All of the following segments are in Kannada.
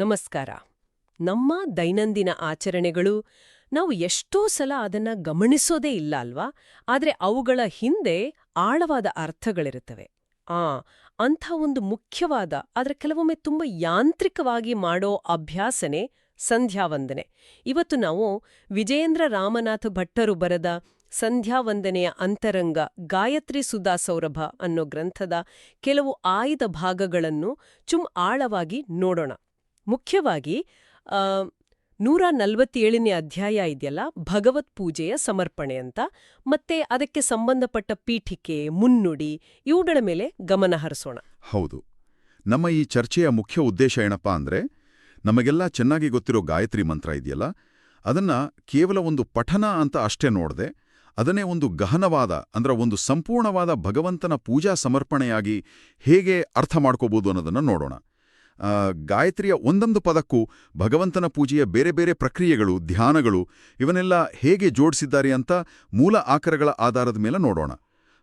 ನಮಸ್ಕಾರ. ನಮ್ಮ ದೈನಂದಿನ ಆಚರಣೆಗಳು ನಾವು ಎಷ್ಟೋ ಸಲ ಅದನ್ನ ಗಮನಿಸೋದೇ ಇಲ್ಲ ಅಲ್ವಾ? ಆದರೆ ಅವುಗಳ ಹಿಂದೆ ಆಳವಾದ ಅರ್ಥಗಳಿರುತ್ತವೆ. ಆ, ಅಂಥ ಒಂದು ಮುಖ್ಯವಾದ, ಆದರೆ ಕೆಲವೊಮ್ಮೆ ತುಂಬ ಯಾಂತ್ರಿಕವಾಗಿ ಮಾಡೋ ಅಭ್ಯಾಸನೆ ಸಂಧ್ಯಾವಂದನೆ. ಇವತ್ತು ನಾವು ವಿಜಯೇಂದ್ರ ರಾಮನಾಥ ಭಟ್ಟರು ಬರೆದ ಸಂಧ್ಯಾವಂದನೆಯ ಅಂತರಂಗ ಗಾಯತ್ರಿ ಸುಧಾ ಸೌರಭ ಅನ್ನೋ ಗ್ರಂಥದ ಕೆಲವು ಆಯ್ದ ಭಾಗಗಳನ್ನು ಚುಮ್ ಆಳವಾಗಿ ನೋಡೋಣ. ಮುಖ್ಯವಾಗಿ ನೂರ ನಲವತ್ತೇಳನೇ ಅಧ್ಯಾಯ ಇದೆಯಲ್ಲ, ಭಗವತ್ ಪೂಜೆಯ ಸಮರ್ಪಣೆ ಅಂತ. ಮತ್ತೆ ಅದಕ್ಕೆ ಸಂಬಂಧಪಟ್ಟ ಪೀಠಿಕೆ, ಮುನ್ನುಡಿ, ಇವುಗಳ ಮೇಲೆ ಗಮನ ಹರಿಸೋಣ. ಹೌದು. ನಮ್ಮ ಈ ಚರ್ಚೆಯ ಮುಖ್ಯ ಉದ್ದೇಶ ಏನಪ್ಪ ಅಂದ್ರೆ, ನಮಗೆಲ್ಲ ಚೆನ್ನಾಗಿ ಗೊತ್ತಿರೋ ಗಾಯತ್ರಿ ಮಂತ್ರ ಇದೆಯಲ್ಲ, ಅದನ್ನ ಕೇವಲ ಒಂದು ಪಠನ ಅಂತ ಅಷ್ಟೇ ನೋಡದೆ, ಅದನ್ನೇ ಒಂದು ಗಹನವಾದ, ಅಂದ್ರೆ ಒಂದು ಸಂಪೂರ್ಣವಾದ ಭಗವಂತನ ಪೂಜಾ ಸಮರ್ಪಣೆಯಾಗಿ ಹೇಗೆ ಅರ್ಥ ಮಾಡ್ಕೋಬೋದು ಅನ್ನೋದನ್ನ ನೋಡೋಣ. ಗಾಯತ್ರಿಯ ಒಂದೊಂದು ಪದಕ್ಕೂ ಭಗವಂತನ ಪೂಜೆಯ ಬೇರೆ ಬೇರೆ ಪ್ರಕ್ರಿಯೆಗಳು, ಧ್ಯಾನಗಳು, ಇವನ್ನೆಲ್ಲ ಹೇಗೆ ಜೋಡಿಸಿದ್ದಾರೆ ಅಂತ ಮೂಲ ಆಕರಗಳ ಆಧಾರದ ಮೇಲೆ ನೋಡೋಣ.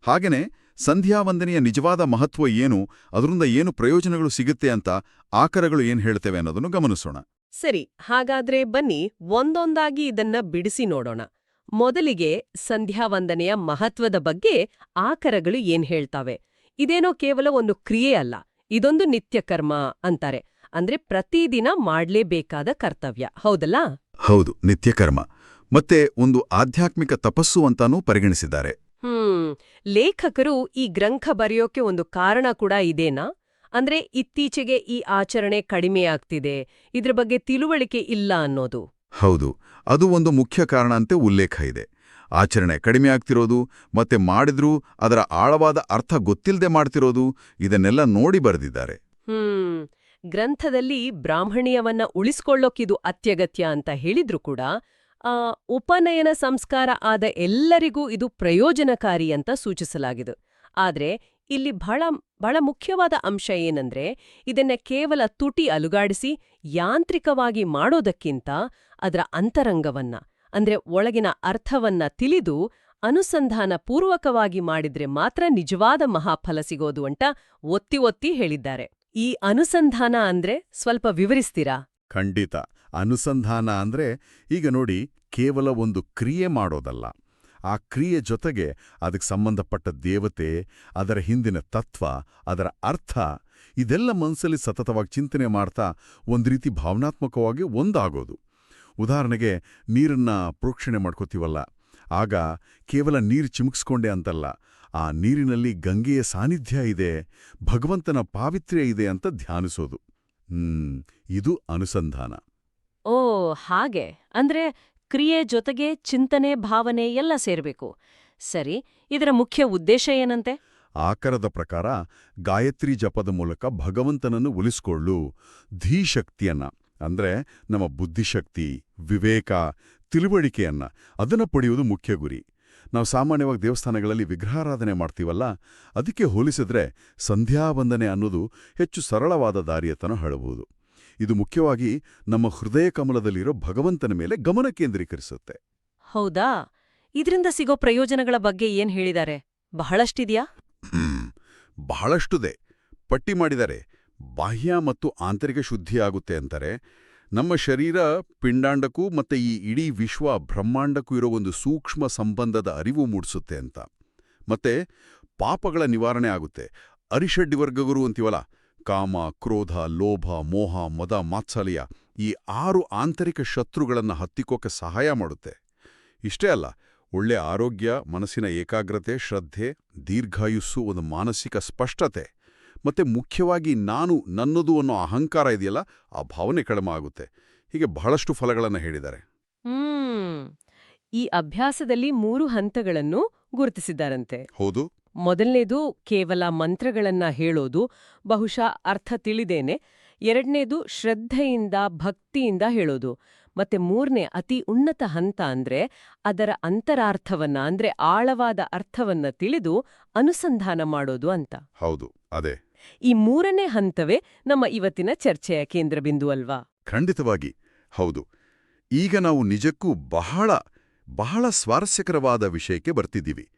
ಹಾಗೆಯೇ ಸಂಧ್ಯಾವಂದನೆಯ ನಿಜವಾದ ಮಹತ್ವ ಏನು, ಅದರಿಂದ ಏನು ಪ್ರಯೋಜನಗಳು ಸಿಗುತ್ತೆ ಅಂತ ಆಕರಗಳು ಏನು ಹೇಳ್ತೇವೆ ಅನ್ನೋದನ್ನು ಗಮನಿಸೋಣ. ಸರಿ, ಹಾಗಾದ್ರೆ ಬನ್ನಿ ಒಂದೊಂದಾಗಿ ಇದನ್ನ ಬಿಡಿಸಿ ನೋಡೋಣ. ಮೊದಲಿಗೆ ಸಂಧ್ಯಾವಂದನೆಯ ಮಹತ್ವದ ಬಗ್ಗೆ ಆಕರಗಳು ಏನ್ ಹೇಳ್ತಾವೆ? ಇದೇನೋ ಕೇವಲ ಒಂದು ಕ್ರಿಯೆ ಅಲ್ಲ. ಇದೊಂದು ನಿತ್ಯಕರ್ಮ ಅಂತಾರೆ. ಅಂದ್ರೆ ಪ್ರತಿದಿನ ಮಾಡ್ಲೇಬೇಕಾದ ಕರ್ತವ್ಯ. ಹೌದಲ್ಲ? ಹೌದು ನಿತ್ಯಕರ್ಮ. ಮತ್ತೆ ಒಂದು ಆಧ್ಯಾತ್ಮಿಕ ತಪಸ್ಸು ಅಂತಾನೂ ಪರಿಗಣಿಸಿದ್ದಾರೆ. ಹ್ಮ್ ಲೇಖಕರು ಈ ಗ್ರಂಥ ಬರೆಯೋಕೆ ಒಂದು ಕಾರಣ ಕೂಡ ಇದೇನಾ? ಅಂದ್ರೆ ಇತ್ತೀಚೆಗೆ ಈ ಆಚರಣೆ ಕಡಿಮೆಯಾಗ್ತಿದೆ ಇದ್ರ ಬಗ್ಗೆ ತಿಳುವಳಿಕೆ ಇಲ್ಲ ಅನ್ನೋದು. ಹೌದು ಅದು ಒಂದು ಮುಖ್ಯ ಕಾರಣ ಅಂತೆ ಉಲ್ಲೇಖ ಇದೆ. ಆಚರಣೆ ಕಡಿಮೆ ಆಗ್ತಿರೋದು, ಮತ್ತೆ ಮಾಡಿದ್ರೂ ಅದರ ಆಳವಾದ ಅರ್ಥ ಗೊತ್ತಿಲ್ಲದೆ ಮಾಡ್ತಿರೋದು, ಇದನ್ನೆಲ್ಲ ನೋಡಿ ಬರೆದಿದ್ದಾರೆ. ಗ್ರಂಥದಲ್ಲಿ ಬ್ರಾಹ್ಮಣೀಯವನ್ನ ಉಳಿಸ್ಕೊಳ್ಳೋಕಿದು ಅತ್ಯಗತ್ಯ ಅಂತ ಹೇಳಿದ್ರು ಕೂಡ ಉಪನಯನ ಸಂಸ್ಕಾರ ಆದ ಎಲ್ಲರಿಗೂ ಇದು ಪ್ರಯೋಜನಕಾರಿ ಅಂತ ಸೂಚಿಸಲಾಗಿದೆ. ಆದ್ರೆ, ಇಲ್ಲಿ ಬಹಳ ಬಹಳ ಮುಖ್ಯವಾದ ಅಂಶ ಏನಂದ್ರೆ, ಇದನ್ನ ಕೇವಲ ತುಟಿ ಅಲುಗಾಡಿಸಿ, ಯಾಂತ್ರಿಕವಾಗಿ ಮಾಡೋದಕ್ಕಿಂತ ಅದರ ಅಂತರಂಗವನ್ನ ಅಂದ್ರೆ ಒಳಗಿನ ಅರ್ಥವನ್ನ ತಿಳಿದು ಅನುಸಂಧಾನ ಪೂರ್ವಕವಾಗಿ ಮಾಡಿದ್ರೆ ಮಾತ್ರ ನಿಜವಾದ ಮಹಾಫಲ ಸಿಗೋದು ಅಂತ ಒತ್ತಿ ಒತ್ತಿ ಹೇಳಿದ್ದಾರೆ. ಈ ಅನುಸಂಧಾನ ಅಂದ್ರೆ ಸ್ವಲ್ಪ ವಿವರಿಸ್ತೀರಾ? ಖಂಡಿತ. ಅನುಸಂಧಾನ ಅಂದ್ರೆ ಈಗ ನೋಡಿ ಕೇವಲ ಒಂದು ಕ್ರಿಯೆ ಮಾಡೋದಲ್ಲ. ಆ ಕ್ರಿಯೆ ಜೊತೆಗೆ ಅದಕ್ಕೆ ಸಂಬಂಧಪಟ್ಟ ದೇವತೆ, ಅದರ ಹಿಂದಿನ ತತ್ವ, ಅದರ ಅರ್ಥ, ಇದೆಲ್ಲ ಮನಸ್ಸಲ್ಲಿ ಸತತವಾಗಿ ಚಿಂತನೆ ಮಾಡ್ತಾ ಒಂದು ರೀತಿ ಭಾವನಾತ್ಮಕವಾಗಿ ಒಂದಾಗೋದು. ಉದಾಹರಣೆಗೆ ನೀರನ್ನ ಪ್ರೋಕ್ಷಣೆ ಮಾಡ್ಕೋತೀವಲ್ಲ ಆಗ ಕೇವಲ ನೀರು ಚಿಮುಕ್ಸ್ಕೊಂಡೆ ಅಂತಲ್ಲ ಆ ನೀರಿನಲ್ಲಿ ಗಂಗೆಯ ಸಾನ್ನಿಧ್ಯ ಇದೆ ಭಗವಂತನ ಪಾವಿತ್ರ್ಯ ಇದೆ ಅಂತ ಧ್ಯಾನಿಸೋದು. ಹ್ಮ್ ಇದು ಅನುಸಂಧಾನ. ಓ ಹಾಗೆ. ಅಂದ್ರೆ ಕ್ರಿಯೆ ಜೊತೆಗೆ ಚಿಂತನೆ ಭಾವನೆ ಎಲ್ಲ ಸೇರಬೇಕು. ಸರಿ ಇದರ ಮುಖ್ಯ ಉದ್ದೇಶ ಏನಂತೆ? ಆಕರದ ಪ್ರಕಾರ ಗಾಯತ್ರಿ ಜಪದ ಮೂಲಕ ಭಗವಂತನನ್ನು ಉಳಿಸ್ಕೊಳ್ಳು ಧೀಶಕ್ತಿಯನ್ನ. ಅಂದ್ರೆ ನಮ್ಮ ಬುದ್ಧಿಶಕ್ತಿ ವಿವೇಕ ತಿಳುವಳಿಕೆಯನ್ನು ಅದನ್ನು ಪಡೆಯುವುದು ಮುಖ್ಯ ಗುರಿ. ನಾವು ಸಾಮಾನ್ಯವಾಗಿ ದೇವಸ್ಥಾನಗಳಲ್ಲಿ ವಿಗ್ರಹಾರಾಧನೆ ಮಾಡ್ತೀವಲ್ಲ ಅದಕ್ಕೆ ಹೋಲಿಸಿದ್ರೆ ಸಂಧ್ಯಾವಂದನೆ ಅನ್ನೋದು ಹೆಚ್ಚು ಸರಳವಾದ ದಾರಿಯತನ ಹೇಳಬಹುದು. ಇದು ಮುಖ್ಯವಾಗಿ ನಮ್ಮ ಹೃದಯ ಕಮಲದಲ್ಲಿರೋ ಭಗವಂತನ ಮೇಲೆ ಗಮನ ಕೇಂದ್ರೀಕರಿಸುತ್ತೆ. ಹೌದಾ? ಇದರಿಂದ ಸಿಗೋ ಪ್ರಯೋಜನಗಳ ಬಗ್ಗೆ ಏನ್ ಹೇಳಿದ್ದಾರೆ ಬಹಳಷ್ಟಿದೆಯಾ? ಬಹಳಷ್ಟುದೆ. ಪಟ್ಟಿ ಮಾಡಿದರೆ. ಬಾಹ್ಯ ಮತ್ತು ಆಂತರಿಕ ಶುದ್ಧಿಯಾಗುತ್ತೆ ಅಂತಾರೆ ನಮ್ಮ ಶರೀರ ಪಿಂಡಾಂಡಕ್ಕೂ ಮತ್ತೆ ಈ ಇಡೀ ವಿಶ್ವ ಬ್ರಹ್ಮಾಂಡಕ್ಕೂ ಇರೋ ಒಂದು ಸೂಕ್ಷ್ಮ ಸಂಬಂಧದ ಅರಿವು ಮೂಡಿಸುತ್ತೆ ಅಂತ. ಮತ್ತೆ ಪಾಪಗಳ ನಿವಾರಣೆ ಆಗುತ್ತೆ. ಅರಿಷಡ್ಡಿ ವರ್ಗಗುರು ಅಂತೀವಲ್ಲ, ಕಾಮ, ಕ್ರೋಧ, ಲೋಭ, ಮೋಹ, ಮದ, ಮಾತ್ಸಲ್ಯ ಈ ಆರು ಆಂತರಿಕ ಶತ್ರುಗಳನ್ನು ಹತ್ತಿಕ್ಕೋಕೆ ಸಹಾಯ ಮಾಡುತ್ತೆ. ಇಷ್ಟೇ ಅಲ್ಲ, ಒಳ್ಳೆ ಆರೋಗ್ಯ, ಮನಸ್ಸಿನ ಏಕಾಗ್ರತೆ, ಶ್ರದ್ಧೆ, ದೀರ್ಘಾಯುಸ್ಸು ಒಂದು ಮಾನಸಿಕ ಸ್ಪಷ್ಟತೆ. ಮತ್ತೆ ಮುಖ್ಯವಾಗಿ ನಾನು ನನ್ನದು ಅನ್ನೋ ಅಹಂಕಾರ ಇದೆಯಲ್ಲ ಆ ಭಾವನೆ ಕಡಿಮೆ ಆಗುತ್ತೆ. ಹೀಗೆ ಬಹಳಷ್ಟು ಫಲಗಳನ್ನು ಹೇಳಿದ್ದಾರೆ. ಹ್ಮ್. ಈ ಅಭ್ಯಾಸದಲ್ಲಿ ಮೂರು ಹಂತಗಳನ್ನು ಗುರುತಿಸಿದ್ದಾರಂತೆ. ಹೌದು. ಮೊದಲನೇದು ಕೇವಲ ಮಂತ್ರಗಳನ್ನ ಹೇಳೋದು ಬಹುಶಃ ಅರ್ಥ ತಿಳಿದೇನೆ. ಎರಡನೇದು ಶ್ರದ್ಧೆಯಿಂದ ಭಕ್ತಿಯಿಂದ ಹೇಳೋದು. ಮತ್ತೆ ಮೂರನೇ ಅತಿ ಉನ್ನತ ಹಂತ ಅಂದ್ರೆ ಅದರ ಅಂತರಾರ್ಥವನ್ನ ಅಂದ್ರೆ ಆಳವಾದ ಅರ್ಥವನ್ನ ತಿಳಿದು ಅನುಸಂಧಾನ ಮಾಡೋದು ಅಂತ. ಹೌದು ಅದೇ. ಈ ಮೂರನೇ ಹಂತವೇ ನಮ್ಮ ಇವತ್ತಿನ ಚರ್ಚೆಯ ಕೇಂದ್ರಬಿಂದು ಅಲ್ವಾ? ಖಂಡಿತವಾಗಿ. ಹೌದು. ಈಗ ನಾವು ನಿಜಕ್ಕೂ ಬಹಳ ಬಹಳ ಸ್ವಾರಸ್ಯಕರವಾದ ವಿಷಯಕ್ಕೆ ಬರ್ತಿದ್ದೀವಿ.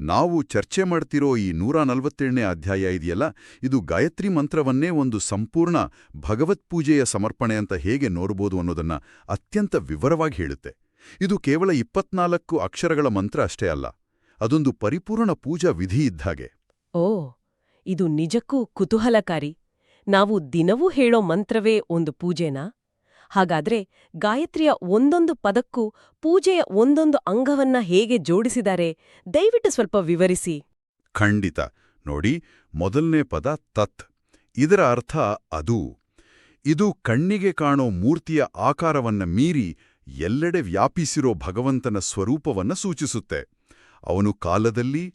ನಾವು ಚರ್ಚೆ ಮಾಡ್ತಿರೋ ಈ ನೂರ ನಲವತ್ತೇಳನೇ ಅಧ್ಯಾಯ ಇದೆಯಲ್ಲ? ಇದು ಗಾಯತ್ರಿ ಮಂತ್ರವನ್ನೇ ಒಂದು ಸಂಪೂರ್ಣ ಭಗವತ್ಪೂಜೆಯ ಸಮರ್ಪಣೆ ಅಂತ ಹೇಗೆ ನೋಡ್ಬೋದು ಅನ್ನೋದನ್ನ ಅತ್ಯಂತ ವಿವರವಾಗಿ ಹೇಳುತ್ತೆ. ಇದು ಕೇವಲ ಇಪ್ಪತ್ನಾಲ್ಕು ಅಕ್ಷರಗಳ ಮಂತ್ರ ಅಷ್ಟೇ ಅಲ್ಲ. ಅದೊಂದು ಪರಿಪೂರ್ಣ ಪೂಜಾ ವಿಧಿ ಇದ್ದಾಗೆ ಓ ಇದು ನಿಜಕ್ಕೂ ಕುತೂಹಲಕಾರಿ. ನಾವು ದಿನವೂ ಹೇಳೋ ಮಂತ್ರವೇ ಒಂದು ಪೂಜೆನಾ? ಹಾಗಾದ್ರೆ ಗಾಯತ್ರಿಯ ಒಂದೊಂದು ಪದಕ್ಕೂ ಪೂಜೆಯ ಒಂದೊಂದು ಅಂಗವನ್ನ ಹೇಗೆ ಜೋಡಿಸಿದ್ದಾರೆ ದಯವಿಟ್ಟು ಸ್ವಲ್ಪ ವಿವರಿಸಿ. ಖಂಡಿತ. ನೋಡಿ, ಮೊದಲನೇ ಪದ ತತ್. ಇದರ ಅರ್ಥ ಅದು. ಇದು ಕಣ್ಣಿಗೆ ಕಾಣೋ ಮೂರ್ತಿಯ ಆಕಾರವನ್ನ ಮೀರಿ ಎಲ್ಲೆಡೆ ವ್ಯಾಪಿಸಿರೋ ಭಗವಂತನ ಸ್ವರೂಪವನ್ನ ಸೂಚಿಸುತ್ತೆ. ಅವನು ಕಾಲದಲ್ಲಿ,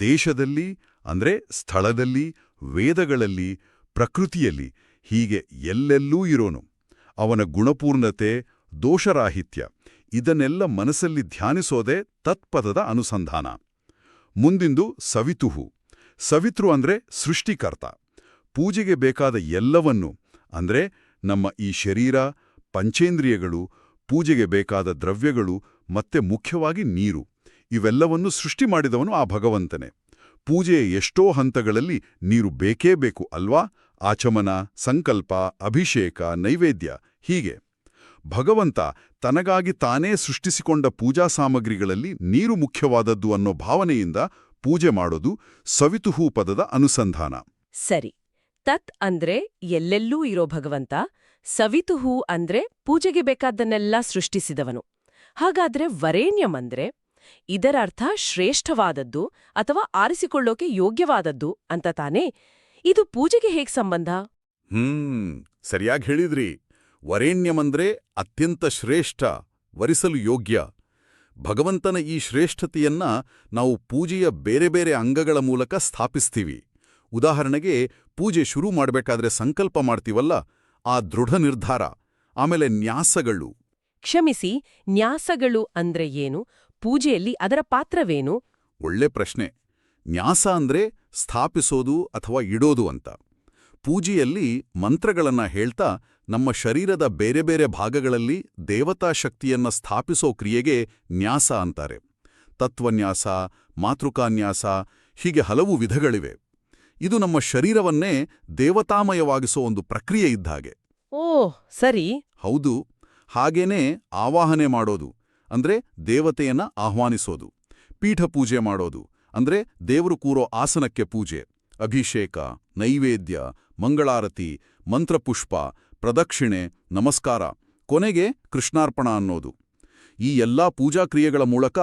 ದೇಶದಲ್ಲಿ ಅಂದ್ರೆ ಸ್ಥಳದಲ್ಲಿ, ವೇದಗಳಲ್ಲಿ, ಪ್ರಕೃತಿಯಲ್ಲಿ ಹೀಗೆ ಎಲ್ಲೆಲ್ಲೂ ಇರೋನು. ಅವನ ಗುಣಪೂರ್ಣತೆ, ದೋಷರಾಹಿತ್ಯ ಇದನ್ನೆಲ್ಲ ಮನಸ್ಸಲ್ಲಿ ಧ್ಯಾನಿಸೋದೇ ತತ್ಪದದ ಅನುಸಂಧಾನ. ಮುಂದಿಂದು ಸವಿತುಹು. ಸವಿತೃ ಅಂದ್ರೆ ಸೃಷ್ಟಿಕರ್ತ. ಪೂಜೆಗೆ ಬೇಕಾದ ಎಲ್ಲವನ್ನು ಅಂದ್ರೆ ನಮ್ಮ ಈ ಶರೀರ, ಪಂಚೇಂದ್ರಿಯಗಳು, ಪೂಜೆಗೆ ಬೇಕಾದ ದ್ರವ್ಯಗಳು ಮತ್ತೆ ಮುಖ್ಯವಾಗಿ ನೀರು ಇವೆಲ್ಲವನ್ನೂ ಸೃಷ್ಟಿ ಮಾಡಿದವನು ಆ ಭಗವಂತನೇ. ಪೂಜೆಯ ಎಷ್ಟೋ ಹಂತಗಳಲ್ಲಿ ನೀರು ಬೇಕೇ ಬೇಕು ಅಲ್ವಾ? ಆಚಮನ, ಸಂಕಲ್ಪ, ಅಭಿಷೇಕ, ನೈವೇದ್ಯ, ಹೀಗೆ. ಭಗವಂತ ತನಗಾಗಿ ತಾನೇ ಸೃಷ್ಟಿಸಿಕೊಂಡ ಪೂಜಾ ಸಾಮಗ್ರಿಗಳಲ್ಲಿ ನೀರು ಮುಖ್ಯವಾದದ್ದು ಅನ್ನೋ ಭಾವನೆಯಿಂದ ಪೂಜೆ ಮಾಡೋದು ಸವಿತುಹೂ ಪದದ ಅನುಸಂಧಾನ. ಸರಿ. ತತ್ ಅಂದ್ರೆ ಎಲ್ಲೆಲ್ಲೂ ಇರೋ ಭಗವಂತ, ಸವಿತುಹು ಅಂದ್ರೆ ಪೂಜೆಗೆ ಬೇಕಾದ್ದನ್ನೆಲ್ಲ ಸೃಷ್ಟಿಸಿದವನು. ಹಾಗಾದ್ರೆ ವರೇಣ್ಯಂ ಅಂದ್ರೆ ಇದರ ಅರ್ಥ ಶ್ರೇಷ್ಠವಾದದ್ದು ಅಥವಾ ಆರಿಸಿಕೊಳ್ಳೋಕೆ ಯೋಗ್ಯವಾದದ್ದು ಅಂತ ತಾನೇ? ಇದು ಪೂಜೆಗೆ ಹೇಗ್ ಸಂಬಂಧ? ಹ್ಮ್ ಸರಿಯಾಗಿ ಹೇಳಿದ್ರಿ. ವರೇಣ್ಯಮಂದ್ರೆ ಅತ್ಯಂತ ಶ್ರೇಷ್ಠ ವರಿಸಲು ಯೋಗ್ಯ. ಭಗವಂತನ ಈ ಶ್ರೇಷ್ಠತೆಯನ್ನ ನಾವು ಪೂಜೆಯ ಬೇರೆ ಬೇರೆ ಅಂಗಗಳ ಮೂಲಕ ಸ್ಥಾಪಿಸ್ತೀವಿ. ಉದಾಹರಣೆಗೆ ಪೂಜೆ ಶುರು ಮಾಡಬೇಕಾದ್ರೆ ಸಂಕಲ್ಪ ಮಾಡ್ತೀವಲ್ಲ ಆ ದೃಢ ನಿರ್ಧಾರ. ಆಮೇಲೆ ನ್ಯಾಸಗಳು. ಕ್ಷಮಿಸಿ ನ್ಯಾಸಗಳು ಅಂದ್ರೆ ಏನು? ಪೂಜೆಯಲ್ಲಿ ಅದರ ಪಾತ್ರವೇನು? ಒಳ್ಳೆ ಪ್ರಶ್ನೆ. ನ್ಯಾಸ ಅಂದ್ರೆ ಸ್ಥಾಪಿಸೋದು ಅಥವಾ ಇಡೋದು ಅಂತ. ಪೂಜೆಯಲ್ಲಿ ಮಂತ್ರಗಳನ್ನ ಹೇಳ್ತಾ ನಮ್ಮ ಶರೀರದ ಬೇರೆ ಬೇರೆ ಭಾಗಗಳಲ್ಲಿ ದೇವತಾ ಶಕ್ತಿಯನ್ನ ಸ್ಥಾಪಿಸೋ ಕ್ರಿಯೆಗೆ ನ್ಯಾಸ ಅಂತಾರೆ. ತತ್ವನ್ಯಾಸ ಮಾತೃಕಾನ್ಯಾಸ ಹೀಗೆ ಹಲವು ವಿಧಗಳಿವೆ. ಇದು ನಮ್ಮ ಶರೀರವನ್ನೇ ದೇವತಾಮಯವಾಗಿಸೋ ಒಂದು ಪ್ರಕ್ರಿಯೆ ಇದ್ದಾಗೆ ಓ ಸರಿ. ಹೌದು. ಹಾಗೇನೇ ಆವಾಹನೆ ಮಾಡೋದು. ಅಂದ್ರೆ ದೇವತೆಯನ್ನ ಆಹ್ವಾನಿಸೋದು. ಪೀಠ ಪೂಜೆ ಮಾಡೋದು, ಅಂದ್ರೆ ದೇವರು ಕೂರೋ ಆಸನಕ್ಕೆ ಪೂಜೆ. ಅಭಿಷೇಕ, ನೈವೇದ್ಯ, ಮಂಗಳಾರತಿ, ಮಂತ್ರಪುಷ್ಪ, ಪ್ರದಕ್ಷಿಣೆ, ನಮಸ್ಕಾರ, ಕೊನೆಗೆ ಕೃಷ್ಣಾರ್ಪಣ ಅನ್ನೋದು. ಈ ಎಲ್ಲಾ ಪೂಜಾ ಕ್ರಿಯೆಗಳ ಮೂಲಕ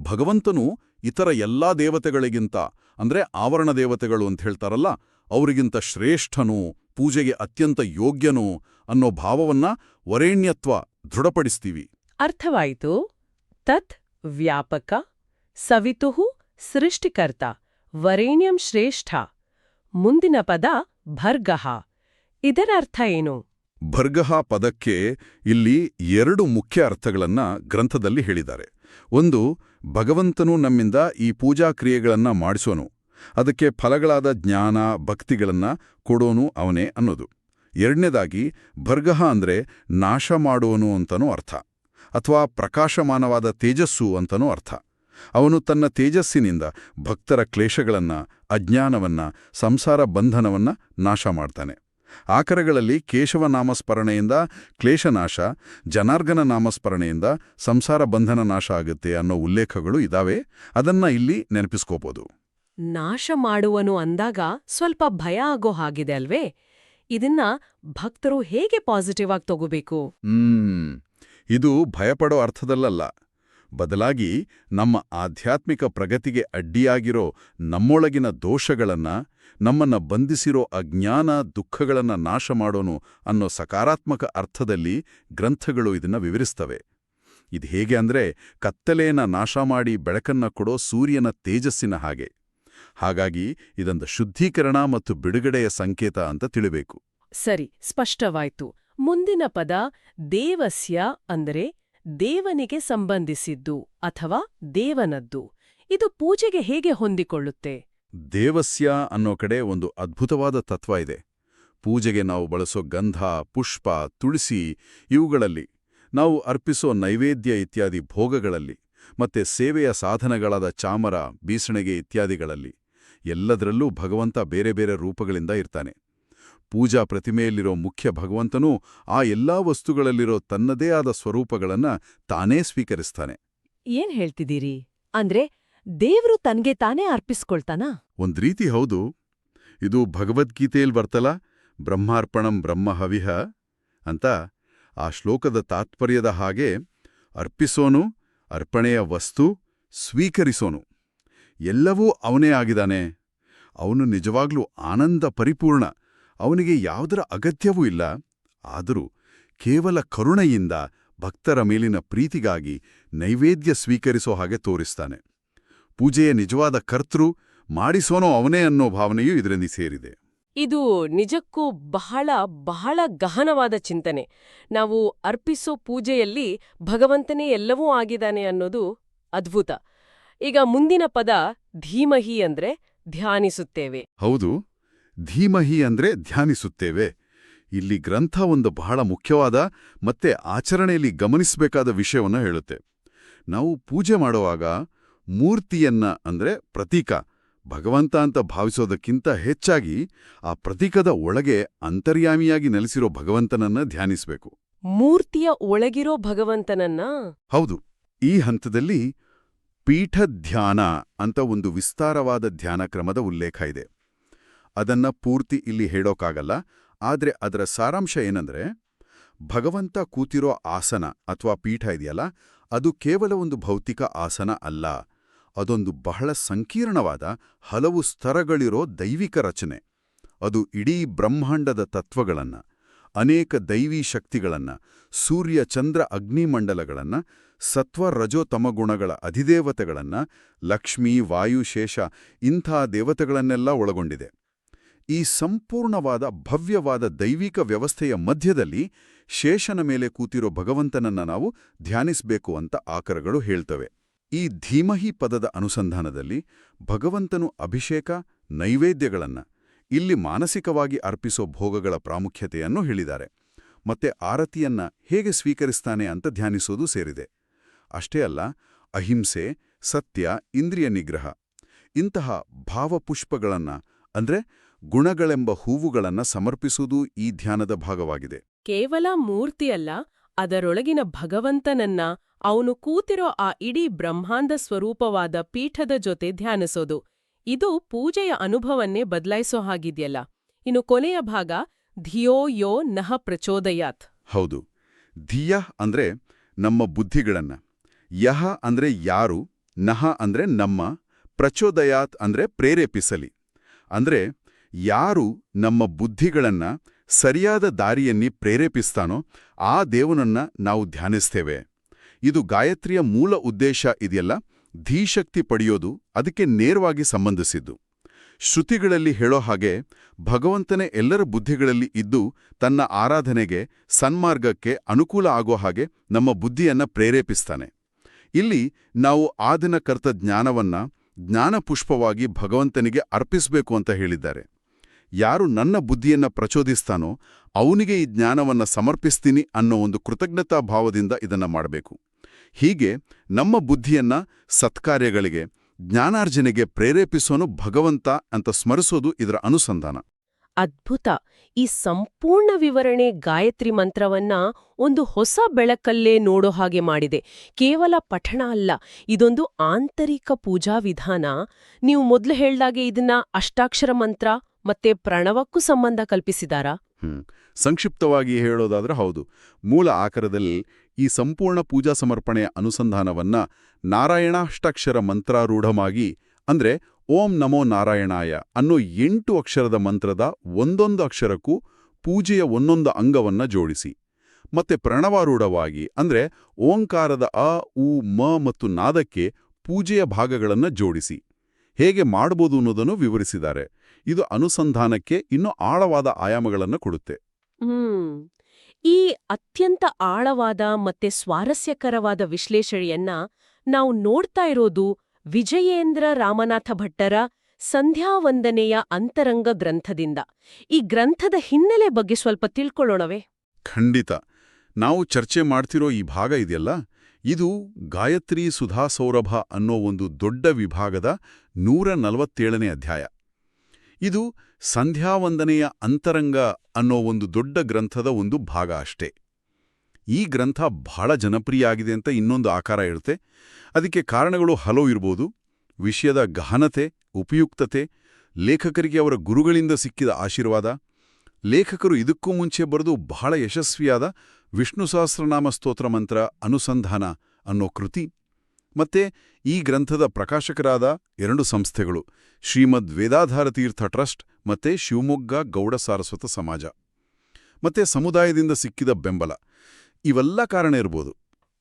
ಭಗವಂತನು ಇತರ ಎಲ್ಲಾ ದೇವತೆಗಳಿಗಿಂತ, ಅಂದ್ರೆ ಆವರಣ ದೇವತೆಗಳು ಅಂತ ಹೇಳ್ತಾರಲ್ಲ, ಅವರಿಗಿಂತ ಶ್ರೇಷ್ಠನು, ಪೂಜೆಗೆ ಅತ್ಯಂತ ಯೋಗ್ಯನು ಅನ್ನೋ ಭಾವವನ್ನ ವರೇಣ್ಯತ್ವ ದೃಢಪಡಿಸ್ತೀವಿ. ಅರ್ಥವಾಯಿತು. ತತ್ ವ್ಯಾಪಕ, ಸವಿತುಹು ಸೃಷ್ಟಿಕರ್ತ, ವರೇಣ್ಯಂ ಶ್ರೇಷ್ಠ, ಮುಂದಿನ ಪದ ಭರ್ಗಃ. ಇದರ ಅರ್ಥ ಏನು? ಭರ್ಗಃ ಪದಕ್ಕೆ ಇಲ್ಲಿ ಎರಡು ಮುಖ್ಯ ಅರ್ಥಗಳನ್ನ ಗ್ರಂಥದಲ್ಲಿ ಹೇಳಿದ್ದಾರೆ. ಒಂದು, ಭಗವಂತನು ನಮ್ಮಿಂದ ಈ ಪೂಜಾ ಕ್ರಿಯೆಗಳನ್ನ ಮಾಡಿಸೋನು. ಅದಕ್ಕೆ ಫಲಗಳಾದ ಜ್ಞಾನ, ಭಕ್ತಿಗಳನ್ನ ಕೊಡೋನು ಅವನೇ ಅನ್ನೋದು. ಎರಡನೇದಾಗಿ ಭರ್ಗಹ ಅಂದ್ರೆ ನಾಶ ಮಾಡೋನು ಅಂತನೂ ಅರ್ಥ. ಅಥವಾ ಪ್ರಕಾಶಮಾನವಾದ ತೇಜಸ್ಸು ಅಂತನೂ ಅರ್ಥ. ಅವನು ತನ್ನ ತೇಜಸ್ಸಿನಿಂದ ಭಕ್ತರ ಕ್ಲೇಶಗಳನ್ನ ಅಜ್ಞಾನವನ್ನ ಸಂಸಾರ ಬಂಧನವನ್ನ ನಾಶ ಮಾಡ್ತಾನೆ. ಆಕರಗಳಲ್ಲಿ ಕೇಶವ ನಾಮಸ್ಮರಣೆಯಿಂದ ಕ್ಲೇಶನಾಶ ಜನಾರ್ಗನ ನಾಮಸ್ಮರಣೆಯಿಂದ ಸಂಸಾರ ಬಂಧನ ನಾಶ ಆಗುತ್ತೆ ಅನ್ನೋ ಉಲ್ಲೇಖಗಳು ಇದಾವೆ. ಅದನ್ನ ಇಲ್ಲಿ ನೆನಪಿಸ್ಕೋಬೋದು. ನಾಶ ಮಾಡುವನು ಅಂದಾಗ ಸ್ವಲ್ಪ ಭಯ ಆಗೋ ಹಾಗಿದೆ ಅಲ್ವೇ? ಇದನ್ನ ಭಕ್ತರು ಹೇಗೆ ಪಾಸಿಟಿವ್ ಆಗಿ ತಗೋಬೇಕು? ಹ್ಮ್. ಇದು ಭಯಪಡೋ ಅರ್ಥದಲ್ಲಲ್ಲ. ಬದಲಾಗಿ ನಮ್ಮ ಆಧ್ಯಾತ್ಮಿಕ ಪ್ರಗತಿಗೆ ಅಡ್ಡಿಯಾಗಿರೋ ನಮ್ಮೊಳಗಿನ ದೋಷಗಳನ್ನ, ನಮ್ಮನ್ನ ಬಂಧಿಸಿರೋ ಅಜ್ಞಾನ ದುಃಖಗಳನ್ನ ನಾಶ ಮಾಡೋನು ಅನ್ನೋ ಸಕಾರಾತ್ಮಕ ಅರ್ಥದಲ್ಲಿ ಗ್ರಂಥಗಳು ಇದನ್ನ ವಿವರಿಸ್ತವೆ. ಇದು ಹೇಗೆ ಅಂದ್ರೆ ಕತ್ತಲೆಯನ್ನ ನಾಶ ಮಾಡಿ ಬೆಳಕನ್ನ ಕೊಡೋ ಸೂರ್ಯನ ತೇಜಸ್ಸಿನ ಹಾಗೆ. ಹಾಗಾಗಿ ಇದೊಂದು ಶುದ್ಧೀಕರಣ ಮತ್ತು ಬಿಡುಗಡೆಯ ಸಂಕೇತ ಅಂತ ತಿಳಿಬೇಕು. ಸರಿ, ಸ್ಪಷ್ಟವಾಯ್ತು. ಮುಂದಿನ ಪದ ದೇವಸ್ಯ ಅಂದರೆ ದೇವನಿಗೆ ಸಂಬಂಧಿಸಿದ್ದು ಅಥವಾ ದೇವನದ್ದು. ಇದು ಪೂಜೆಗೆ ಹೇಗೆ ಹೊಂದಿಕೊಳ್ಳುತ್ತೆ? ದೇವಸ್ಯ ಅನ್ನೋ ಕಡೆ ಒಂದು ಅದ್ಭುತವಾದ ತತ್ವ ಇದೆ. ಪೂಜೆಗೆ ನಾವು ಬಳಸೋ ಗಂಧ, ಪುಷ್ಪ, ತುಳಸಿ ಇವುಗಳಲ್ಲಿ ನಾವು ಅರ್ಪಿಸೋ ನೈವೇದ್ಯ ಇತ್ಯಾದಿ ಭೋಗಗಳಲ್ಲಿ ಮತ್ತೆ ಸೇವೆಯ ಸಾಧನಗಳಾದ ಚಾಮರ, ಬೀಸಣಿಗೆ ಇತ್ಯಾದಿಗಳಲ್ಲಿ ಎಲ್ಲದರಲ್ಲೂ ಭಗವಂತ ಬೇರೆ ಬೇರೆ ರೂಪಗಳಿಂದ ಇರ್ತಾನೆ. ಪೂಜಾ ಪ್ರತಿಮೆಯಲ್ಲಿರೋ ಮುಖ್ಯ ಭಗವಂತನೂ ಆ ಎಲ್ಲಾ ವಸ್ತುಗಳಲ್ಲಿರೋ ತನ್ನದೇ ಆದ ಸ್ವರೂಪಗಳನ್ನ ತಾನೇ ಸ್ವೀಕರಿಸ್ತಾನೆ. ಏನ್ ಹೇಳ್ತಿದ್ದೀರಿ? ಅಂದ್ರೆ ದೇವ್ರು ತನ್ಗೆ ತಾನೇ ಅರ್ಪಿಸ್ಕೊಳ್ತಾನಾ? ಒಂದ್ ರೀತಿ ಹೌದು. ಇದು ಭಗವದ್ಗೀತೆಯಲ್ಲಿ ಬರ್ತಲ್ಲ? ಬ್ರಹ್ಮಾರ್ಪಣಂ ಬ್ರಹ್ಮ ಹವಿಹ ಅಂತ ಆ ಶ್ಲೋಕದ ತಾತ್ಪರ್ಯದ ಹಾಗೆ ಅರ್ಪಿಸೋನು ಅರ್ಪಣೆಯ ವಸ್ತು ಸ್ವೀಕರಿಸೋನು. ಎಲ್ಲವೂ ಅವನೇ ಆಗಿದಾನೆ ಅವನು ನಿಜವಾಗ್ಲೂ ಆನಂದ ಪರಿಪೂರ್ಣ. ಅವನಿಗೆ ಯಾವುದರ ಅಗತ್ಯವೂ ಇಲ್ಲ. ಆದರೂ ಕೇವಲ ಕರುಣೆಯಿಂದ ಭಕ್ತರ ಮೇಲಿನ ಪ್ರೀತಿಗಾಗಿ ನೈವೇದ್ಯ ಸ್ವೀಕರಿಸೋ ಹಾಗೆ ತೋರಿಸ್ತಾನೆ. ಪೂಜೆಯ ನಿಜವಾದ ಕರ್ತೃ ಮಾಡಿಸೋನೋ ಅವನೇ ಅನ್ನೋ ಭಾವನೆಯೂ ಇದರಲ್ಲಿ ಸೇರಿದೆ. ಇದು ನಿಜಕ್ಕೂ ಬಹಳ ಬಹಳ ಗಹನವಾದ ಚಿಂತನೆ. ನಾವು ಅರ್ಪಿಸೋ ಪೂಜೆಯಲ್ಲಿ ಭಗವಂತನೇ ಎಲ್ಲವೂ ಆಗಿದ್ದಾನೆ ಅನ್ನೋದು ಅದ್ಭುತ. ಈಗ ಮುಂದಿನ ಪದ ಧೀಮಹಿ ಅಂದ್ರೆ ಧ್ಯಾನಿಸುತ್ತೇವೆ. ಹೌದು. ಧೀಮಹಿ ಅಂದ್ರೆ ಧ್ಯಾನಿಸುತ್ತೇವೆ. ಇಲ್ಲಿ ಗ್ರಂಥ ಒಂದು ಬಹಳ ಮುಖ್ಯವಾದ ಮತ್ತೆ ಆಚರಣೆಯಲ್ಲಿ ಗಮನಿಸಬೇಕಾದ ವಿಷಯವನ್ನು ಹೇಳುತ್ತೆ. ನಾವು ಪೂಜೆ ಮಾಡುವಾಗ ಮೂರ್ತಿಯನ್ನ ಅಂದ್ರೆ ಪ್ರತೀಕ ಭಗವಂತ ಅಂತ ಭಾವಿಸೋದಕ್ಕಿಂತ ಹೆಚ್ಚಾಗಿ ಆ ಪ್ರತೀಕದ ಒಳಗೆ ಅಂತರ್ಯಾಮಿಯಾಗಿ ನೆಲೆಸಿರೋ ಭಗವಂತನನ್ನ ಧ್ಯಾನಿಸಬೇಕು. ಮೂರ್ತಿಯ ಒಳಗಿರೋ ಭಗವಂತನನ್ನ? ಹೌದು. ಈ ಹಂತದಲ್ಲಿ ಪೀಠ ಧ್ಯಾನ ಅಂತ ಒಂದು ವಿಸ್ತಾರವಾದ ಧ್ಯಾನ ಕ್ರಮದ ಉಲ್ಲೇಖ ಇದೆ. ಅದನ್ನ ಪೂರ್ತಿ ಇಲ್ಲಿ ಹೇಳೋಕ್ಕಾಗಲ್ಲ ಆದರೆ ಅದರ ಸಾರಾಂಶ ಏನಂದ್ರೆ, ಭಗವಂತ ಕೂತಿರೋ ಆಸನ ಅಥವಾ ಪೀಠ ಇದೆಯಲ್ಲ, ಅದು ಕೇವಲ ಒಂದು ಭೌತಿಕ ಆಸನ ಅಲ್ಲ. ಅದೊಂದು ಬಹಳ ಸಂಕೀರ್ಣವಾದ ಹಲವು ಸ್ತರಗಳಿರೋ ದೈವಿಕ ರಚನೆ. ಅದು ಇಡೀ ಬ್ರಹ್ಮಾಂಡದ ತತ್ವಗಳನ್ನ, ಅನೇಕ ದೈವೀ ಶಕ್ತಿಗಳನ್ನು, ಸೂರ್ಯ ಚಂದ್ರ ಅಗ್ನಿಮಂಡಲಗಳನ್ನ ಸತ್ವ ರಜೋ ತಮಗುಣಗಳ ಅಧಿದೇವತೆಗಳನ್ನ, ಲಕ್ಷ್ಮೀ ವಾಯುಶೇಷ ಇಂಥ ದೇವತೆಗಳನ್ನೆಲ್ಲ ಒಳಗೊಂಡಿದೆ. ಈ ಸಂಪೂರ್ಣವಾದ ಭವ್ಯವಾದ ದೈವಿಕ ವ್ಯವಸ್ಥೆಯ ಮಧ್ಯದಲ್ಲಿ ಶೇಷನ ಮೇಲೆ ಕೂತಿರೋ ಭಗವಂತನನ್ನ ನಾವು ಧ್ಯಾನಿಸಬೇಕು ಅಂತ ಆಕರಗಳು ಹೇಳ್ತವೆ. ಈ ಧೀಮಹಿ ಪದದ ಅನುಸಂಧಾನದಲ್ಲಿ ಭಗವಂತನು ಅಭಿಷೇಕ, ನೈವೇದ್ಯಗಳನ್ನ ಇಲ್ಲಿ ಮಾನಸಿಕವಾಗಿ ಅರ್ಪಿಸೋ ಭೋಗಗಳ ಪ್ರಾಮುಖ್ಯತೆಯನ್ನು ಹೇಳಿದ್ದಾರೆ. ಮತ್ತೆ ಆರತಿಯನ್ನ ಹೇಗೆ ಸ್ವೀಕರಿಸ್ತಾನೆ ಅಂತ ಧ್ಯಾನಿಸೋದು ಸೇರಿದೆ. ಅಷ್ಟೇ ಅಲ್ಲ, ಅಹಿಂಸೆ, ಸತ್ಯ, ಇಂದ್ರಿಯ ನಿಗ್ರಹ ಇಂತಹ ಭಾವಪುಷ್ಪಗಳನ್ನ ಅಂದ್ರೆ ಗುಣಗಳೆಂಬ ಹೂವುಗಳನ್ನ ಸಮರ್ಪಿಸುವುದು ಈ ಧ್ಯಾನದ ಭಾಗವಾಗಿದೆ. ಕೇವಲ ಮೂರ್ತಿಯಲ್ಲ ಅದರೊಳಗಿನ ಭಗವಂತನನ್ನ ಅವನು ಕೂತಿರೋ ಆ ಇಡೀ ಬ್ರಹ್ಮಾಂಡ ಸ್ವರೂಪವಾದ ಪೀಠದ ಜೊತೆ ಧ್ಯಾನಿಸೋದು. ಇದು ಪೂಜೆಯ ಅನುಭವನ್ನೇ ಬದಲಾಯಿಸೋ ಹಾಗಿದೆಯಲ್ಲ. ಇನ್ನು ಕೊನೆಯ ಭಾಗ ಧಿಯೋ ಯೋ ನಹ ಪ್ರಚೋದಯಾತ್. ಹೌದು. ಧಿಯ ಅಂದ್ರೆ ನಮ್ಮ ಬುದ್ಧಿಗಳನ್ನ. ಯಹ ಅಂದ್ರೆ ಯಾರು ನಹ ಅಂದ್ರೆ ನಮ್ಮ ಪ್ರಚೋದಯಾತ್ ಅಂದ್ರೆ ಪ್ರೇರೇಪಿಸಲಿ. ಅಂದ್ರೆ ಯಾರು ನಮ್ಮ ಬುದ್ಧಿಗಳನ್ನ ಸರಿಯಾದ ದಾರಿಯನ್ನಿ ಪ್ರೇರೇಪಿಸ್ತಾನೋ ಆ ದೇವನನ್ನ ನಾವು ಧ್ಯಾನಿಸ್ತೇವೆ. ಇದು ಗಾಯತ್ರಿಯ ಮೂಲ ಉದ್ದೇಶ ಇದೆಯಲ್ಲ, ಧೀಶಕ್ತಿ ಪಡೆಯೋದು ಅದಕ್ಕೆ ನೇರವಾಗಿ ಸಂಬಂಧಿಸಿದ್ದು. ಶ್ರುತಿಗಳಲ್ಲಿ ಹೇಳೋ ಹಾಗೆ, ಭಗವಂತನೇ ಎಲ್ಲರ ಬುದ್ಧಿಗಳಲ್ಲಿ ಇದ್ದು ತನ್ನ ಆರಾಧನೆಗೆ, ಸನ್ಮಾರ್ಗಕ್ಕೆ ಅನುಕೂಲ ಆಗೋ ಹಾಗೆ ನಮ್ಮ ಬುದ್ಧಿಯನ್ನ ಪ್ರೇರೇಪಿಸ್ತಾನೆ. ಇಲ್ಲಿ ನಾವು ಆದಿನಕರ್ತ ಜ್ಞಾನವನ್ನ ಜ್ಞಾನಪುಷ್ಪವಾಗಿ ಭಗವಂತನಿಗೆ ಅರ್ಪಿಸಬೇಕು ಅಂತ ಹೇಳಿದ್ದಾರೆ. ಯಾರು ನನ್ನ ಬುದ್ಧಿಯನ್ನ ಪ್ರಚೋದಿಸ್ತಾನೋ ಅವನಿಗೆ ಈ ಜ್ಞಾನವನ್ನ ಸಮರ್ಪಿಸ್ತೀನಿ ಅನ್ನೋ ಒಂದು ಕೃತಜ್ಞತಾ ಭಾವದಿಂದ ಇದನ್ನ ಮಾಡಬೇಕು. ಹೀಗೆ ನಮ್ಮ ಬುದ್ಧಿಯನ್ನ ಸತ್ಕಾರ್ಯಗಳಿಗೆ, ಜ್ಞಾನಾರ್ಜನೆಗೆ ಪ್ರೇರೇಪಿಸೋನು ಭಗವಂತ ಅಂತ ಸ್ಮರಿಸೋದು ಇದರ ಅನುಸಂಧಾನ. ಅದ್ಭುತ! ಈ ಸಂಪೂರ್ಣ ವಿವರಣೆ ಗಾಯತ್ರಿ ಮಂತ್ರವನ್ನ ಒಂದು ಹೊಸ ಬೆಳಕಲ್ಲೇ ನೋಡೋ ಹಾಗೆ ಮಾಡಿದೆ. ಕೇವಲ ಪಠಣ ಅಲ್ಲ, ಇದೊಂದು ಆಂತರಿಕ ಪೂಜಾ ವಿಧಾನ. ನೀವು ಮೊದಲು ಹೇಳ್ದಾಗೆ ಇದನ್ನ ಅಷ್ಟಾಕ್ಷರ ಮಂತ್ರ ಮತ್ತೆ ಪ್ರಣವಕ್ಕೂ ಸಂಬಂಧ ಕಲ್ಪಿಸಿದಾರಾ? ಸಂಕ್ಷಿಪ್ತವಾಗಿ ಹೇಳೋದಾದ್ರೆ ಹೌದು. ಮೂಲ ಆಕರದಲ್ಲಿ ಈ ಸಂಪೂರ್ಣ ಪೂಜಾ ಸಮರ್ಪಣೆಯ ಅನುಸಂಧಾನವನ್ನ ನಾರಾಯಣಾಷ್ಟಾಕ್ಷರ ಮಂತ್ರಾರೂಢಮಾಗಿ, ಅಂದ್ರೆ ಓಂ ನಮೋ ನಾರಾಯಣಾಯ ಅನ್ನೋ ಎಂಟು ಅಕ್ಷರದ ಮಂತ್ರದ ಒಂದೊಂದು ಅಕ್ಷರಕ್ಕೂ ಪೂಜೆಯ ಒಂದೊಂದು ಅಂಗವನ್ನ ಜೋಡಿಸಿ. ಮತ್ತೆ ಪ್ರಣವಾರೂಢವಾಗಿ, ಅಂದ್ರೆ ಓಂಕಾರದ ಅ, ಉ, ಮ ಮತ್ತು ನಾದಕ್ಕೆ ಪೂಜೆಯ ಭಾಗಗಳನ್ನ ಜೋಡಿಸಿ. ಹೇಗೆ ಮಾಡಬಹುದು ಅನ್ನೋದನ್ನು ವಿವರಿಸಿದ್ದಾರೆ. ಇದು ಅನುಸಂಧಾನಕ್ಕೆ ಇನ್ನೂ ಆಳವಾದ ಆಯಾಮಗಳನ್ನು ಕೊಡುತ್ತೆ. ಈ ಅತ್ಯಂತ ಆಳವಾದ ಮತ್ತೆ ಸ್ವಾರಸ್ಯಕರವಾದ ವಿಶ್ಲೇಷಣೆಯನ್ನ ನಾವು ನೋಡ್ತಾ ಇರೋದು ವಿಜಯೇಂದ್ರ ರಾಮನಾಥ ಭಟ್ಟರ ಸಂಧ್ಯಾವಂದನೆಯ ಅಂತರಂಗ ಗ್ರಂಥದಿಂದ. ಈ ಗ್ರಂಥದ ಹಿನ್ನೆಲೆ ಬಗ್ಗೆ ಸ್ವಲ್ಪ ತಿಳ್ಕೊಳ್ಳೋಣವೇ. ಖಂಡಿತ. ನಾವು ಚರ್ಚೆ ಮಾಡ್ತಿರೋ ಈ ಭಾಗ ಇದೆಯಲ್ಲ? ಇದು ಗಾಯತ್ರಿ ಸುಧಾ ಸೌರಭ ಅನ್ನೋ ಒಂದು ದೊಡ್ಡ ವಿಭಾಗದ ನೂರ ನಲವತ್ತೇಳನೇ ಅಧ್ಯಾಯ. ಇದು ಸಂಧ್ಯಾವಂದನೆಯ ಅಂತರಂಗ ಅನ್ನೋ ಒಂದು ದೊಡ್ಡ ಗ್ರಂಥದ ಒಂದು ಭಾಗ ಅಷ್ಟೇ. ಈ ಗ್ರಂಥ ಬಹಳ ಜನಪ್ರಿಯ ಆಗಿದೆ ಅಂತ ಇನ್ನೊಂದು ಆಕಾರ ಇರುತ್ತೆ ಅದಕ್ಕೆ ಕಾರಣಗಳು ಹಲವು ಇರ್ಬೋದು, ವಿಷಯದ ಗಹನತೆ, ಉಪಯುಕ್ತತೆ, ಲೇಖಕರಿಗೆ ಅವರ ಗುರುಗಳಿಂದ ಸಿಕ್ಕಿದ ಆಶೀರ್ವಾದ, ಲೇಖಕರು ಇದಕ್ಕೂ ಮುಂಚೆ ಬರೆದು ಬಹಳ ಯಶಸ್ವಿಯಾದ ವಿಷ್ಣು ಸಹಸ್ರನಾಮ ಸ್ತೋತ್ರ ಮಂತ್ರ ಅನುಸಂಧಾನ ಅನ್ನೋ ಕೃತಿ ಮತ್ತೆ ಈ ಗ್ರಂಥದ ಪ್ರಕಾಶಕರಾದ ಎರಡು ಸಂಸ್ಥೆಗಳು ಶ್ರೀಮದ್ ವೇದಾಧಾರ ತೀರ್ಥ ಟ್ರಸ್ಟ್ ಮತ್ತೆ ಶಿವಮೊಗ್ಗ ಗೌಡ ಸಾರಸ್ವತ ಸಮಾಜ. ಮತ್ತೆ ಸಮುದಾಯದಿಂದ ಸಿಕ್ಕಿದ ಬೆಂಬಲ ಇವೆಲ್ಲ ಕಾರಣ ಇರ್ಬೋದು.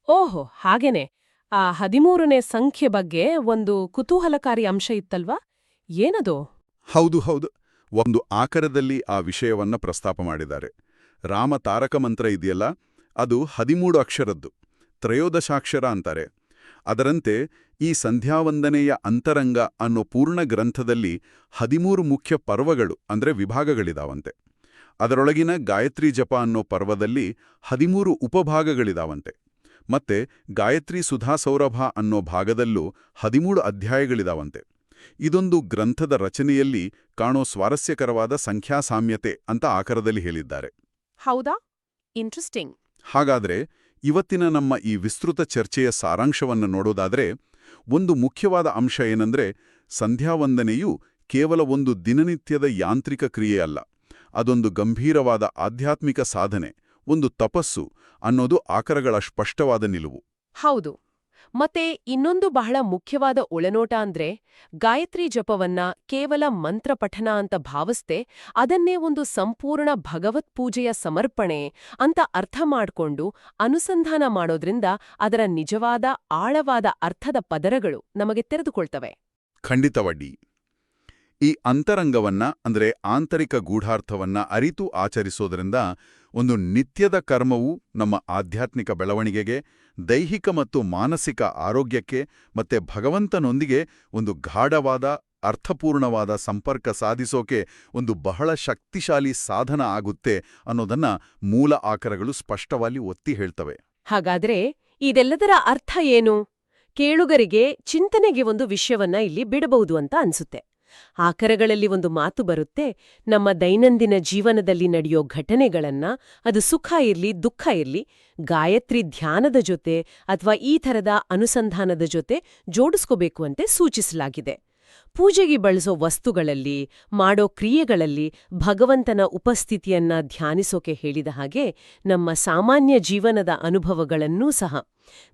ಓಹೋ ಹಾಗೇನೆ. ಆ ಹದಿಮೂರನೇ ಸಂಖ್ಯೆ ಬಗ್ಗೆ ಒಂದು ಕುತೂಹಲಕಾರಿ ಅಂಶ ಇತ್ತಲ್ವಾ? ಏನದು? ಹೌದು ಹೌದು. ಒಂದು ಆಕರದಲ್ಲಿ ಆ ವಿಷಯವನ್ನ ಪ್ರಸ್ತಾಪ ಮಾಡಿದ್ದಾರೆ. ರಾಮ ತಾರಕ ಮಂತ್ರ ಇದೆಯಲ್ಲ ಅದು ಹದಿಮೂಡು ಅಕ್ಷರದ್ದು ತ್ರಯೋದಶಾಕ್ಷರ ಅಂತಾರೆ. ಅದರಂತೆ ಈ ಸಂಧ್ಯಾವಂದನೆಯ ಅಂತರಂಗ ಅನ್ನೋ ಪೂರ್ಣ ಗ್ರಂಥದಲ್ಲಿ ಹದಿಮೂರು ಮುಖ್ಯ ಪರ್ವಗಳು ಅಂದ್ರೆ ವಿಭಾಗಗಳಿದಾವಂತೆ. ಅದರೊಳಗಿನ ಗಾಯತ್ರಿ ಜಪ ಅನ್ನೋ ಪರ್ವದಲ್ಲಿ ಹದಿಮೂರು ಉಪಭಾಗಗಳಿದಾವಂತೆ. ಮತ್ತೆ ಗಾಯತ್ರಿ ಸುಧಾ ಸೌರಭ ಅನ್ನೋ ಭಾಗದಲ್ಲೂ ಹದಿಮೂರು ಅಧ್ಯಾಯಗಳಿದಾವಂತೆ. ಇದೊಂದು ಗ್ರಂಥದ ರಚನೆಯಲ್ಲಿ ಕಾಣೋ ಸ್ವಾರಸ್ಯಕರವಾದ ಸಂಖ್ಯಾಸಾಮ್ಯತೆ ಅಂತ ಆಕರದಲ್ಲಿ ಹೇಳಿದ್ದಾರೆ. ಹೌದಾ? ಇಂಟ್ರೆಸ್ಟಿಂಗ್ ಹಾಗಾದ್ರೆ ಇವತ್ತಿನ ನಮ್ಮ ಈ ವಿಸ್ತೃತ ಚರ್ಚೆಯ ಸಾರಾಂಶವನ್ನು ನೋಡೋದಾದ್ರೆ, ಒಂದು ಮುಖ್ಯವಾದ ಅಂಶ ಏನಂದ್ರೆ, ಸಂಧ್ಯಾವಂದನೆಯು ಕೇವಲ ಒಂದು ದಿನನಿತ್ಯದ ಯಾಂತ್ರಿಕ ಕ್ರಿಯೆಯಲ್ಲ ಅದೊಂದು ಗಂಭೀರವಾದ ಆಧ್ಯಾತ್ಮಿಕ ಸಾಧನೆ, ಒಂದು ತಪಸ್ಸು ಅನ್ನೋದು ಆಕರಗಳ ಸ್ಪಷ್ಟವಾದ ನಿಲುವು. ಹೌದು. ಮತ್ತೆ ಇನ್ನೊಂದು ಬಹಳ ಮುಖ್ಯವಾದ ಒಳನೋಟ ಅಂದ್ರೆ ಗಾಯತ್ರಿ ಜಪವನ್ನ ಕೇವಲ ಮಂತ್ರ ಪಠನ ಅಂತ ಭಾವಿಸ್ದೆ ಅದನ್ನೇ ಒಂದು ಸಂಪೂರ್ಣ ಭಗವತ್ ಪೂಜೆಯ ಸಮರ್ಪಣೆ ಅಂತ ಅರ್ಥ ಮಾಡ್ಕೊಂಡು ಅನುಸಂಧಾನ ಮಾಡೋದ್ರಿಂದ ಅದರ ನಿಜವಾದ ಆಳವಾದ ಅರ್ಥದ ಪದರಗಳು ನಮಗೆ ತೆರೆದುಕೊಳ್ತವೆ. ಖಂಡಿತವಡ್ಡಿ ಈ ಅಂತರಂಗವನ್ನ, ಅಂದ್ರೆ ಆಂತರಿಕ ಗೂಢಾರ್ಥವನ್ನ ಅರಿತು ಆಚರಿಸೋದ್ರಿಂದ ಒಂದು ನಿತ್ಯದ ಕರ್ಮವು ನಮ್ಮ ಆಧ್ಯಾತ್ಮಿಕ ಬೆಳವಣಿಗೆಗೆ, ದೈಹಿಕ ಮತ್ತು ಮಾನಸಿಕ ಆರೋಗ್ಯಕ್ಕೆ ಮತ್ತೆ ಭಗವಂತನೊಂದಿಗೆ ಒಂದು ಗಾಢವಾದ, ಅರ್ಥಪೂರ್ಣವಾದ ಸಂಪರ್ಕ ಸಾಧಿಸೋಕೆ ಒಂದು ಬಹಳ ಶಕ್ತಿಶಾಲಿ ಸಾಧನ ಆಗುತ್ತೆ ಅನ್ನೋದನ್ನ ಮೂಲ ಆಕರಗಳು ಸ್ಪಷ್ಟವಾಗಿ ಒತ್ತಿ ಹೇಳ್ತವೆ. ಹಾಗಾದ್ರೆ ಇದೆಲ್ಲದರ ಅರ್ಥ ಏನು? ಕೇಳುಗರಿಗೆ ಚಿಂತನೆಗೆ ಒಂದು ವಿಷಯವನ್ನ ಇಲ್ಲಿ ಬಿಡಬಹುದು ಅಂತ ಅನ್ಸುತ್ತೆ. ಆಕರಗಳಲ್ಲಿ ಒಂದು ಮಾತು ಬರುತ್ತೆ, ನಮ್ಮ ದೈನಂದಿನ ಜೀವನದಲ್ಲಿ ನಡೆಯೋ ಘಟನೆಗಳನ್ನ, ಅದು ಸುಖ ಇರ್ಲಿ, ದುಃಖ ಇರ್ಲಿ, ಗಾಯತ್ರಿ ಧ್ಯಾನದ ಜೊತೆ ಅಥವಾ ಈ ಥರದ ಅನುಸಂಧಾನದ ಜೊತೆ ಜೋಡಿಸ್ಕೋಬೇಕು ಅಂತೆ ಸೂಚಿಸಲಾಗಿದೆ. ಪೂಜೆಗೆ ಬಳಸೋ ವಸ್ತುಗಳಲ್ಲಿ, ಮಾಡೋ ಕ್ರಿಯೆಗಳಲ್ಲಿ ಭಗವಂತನ ಉಪಸ್ಥಿತಿಯನ್ನ ಧ್ಯಾನಿಸೋಕೆ ಹೇಳಿದ ಹಾಗೆ ನಮ್ಮ ಸಾಮಾನ್ಯ ಜೀವನದ ಅನುಭವಗಳನ್ನೂ ಸಹ,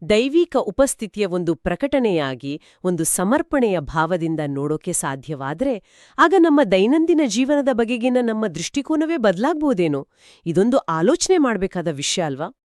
ದೈವಿಕ ಉಪಸ್ಥಿತಿಯ ಒಂದು ಪ್ರಕಟಣೆಯಾಗಿ, ಒಂದು ಸಮರ್ಪಣೆಯ ಭಾವದಿಂದ ನೋಡೋಕೆ ಸಾಧ್ಯವಾದರೆ, ಆಗ ನಮ್ಮ ದೈನಂದಿನ ಜೀವನದ ಬಗೆಗಿನ ನಮ್ಮ ದೃಷ್ಟಿಕೋನವೇ ಬದಲಾಗ್ಬೋದೇನೋ? ಇದೊಂದು ಆಲೋಚನೆ ಮಾಡಬೇಕಾದ ವಿಷಯ ಅಲ್ವಾ?